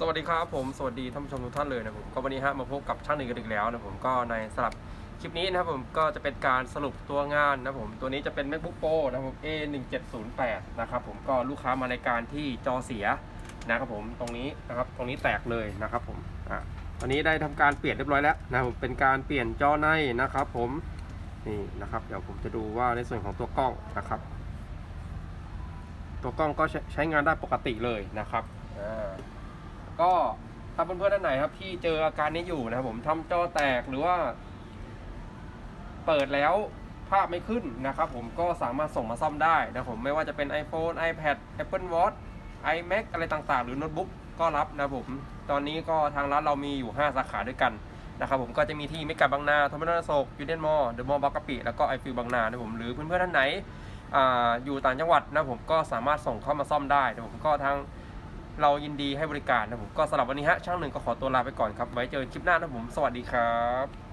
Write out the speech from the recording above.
สวัสดีครับผมสวัสดีท่านผู้ชมทุกท่านเลยนะผมก็วันนี้ฮะมาพบกับช่างหนึ่งกันอีกแล้วนะผมก็ในสลับคลิปนี้นะครับผมก็จะเป็นการสรุปตัวงานนะผมตัวนี้จะเป็น MacBook Pro นะครับผม A1708 นะครับผมก็ลูกค้ามาในการที่จอเสียนะครับผมตรงนี้นะครับตรงนี้แตกเลยนะครับผมอะวันนี้ได้ทำการเปลี่ยนเรียบร้อยแล้วนะผมเป็นการเปลี่ยนจอในนะครับผมนี่นะครับเดี๋ยวผมจะดูว่าในส่วนของตัวกล้องนะครับ ตัวกล้องก็ใช้งานได้ปกติเลยนะครับ ก็ถ้าเพื่อนๆท่านไหนครับ ที่เจออาการนี้อยู่นะครับผมทำจอแตกหรือว่า เปิดแล้วภาพไม่ขึ้นนะครับผมก็สามารถส่งมาซ่อมได้นะครับผมไม่ว่าจะเป็น iPhone iPad Apple Watch iMac อะไรต่างๆ หรือโน้ตบุ๊กก็รับนะครับผม ตอนนี้ก็ทางร้านเรามีอยู่ 5 สาขาด้วยกันนะครับผมก็จะมีที่เมกาบางนาทอมินอลโศกยูเดนมอลเดอะมอลล์บางกะปิ แล้วก็ไอฟิลบางนานะผมหรือเพื่อนๆท่านไหนออยู่ต่างจังหวัดนะครับผมก็สามารถส่งเข้ามาซ่อมได้นะครับผมก็ทาง เรายินดีให้บริการนะผมก็สำหรับวันนี้ฮะช่างหนึ่งก็ขอตัวลาไปก่อนครับไว้เจอกันคลิปหน้านะผมสวัสดีครับ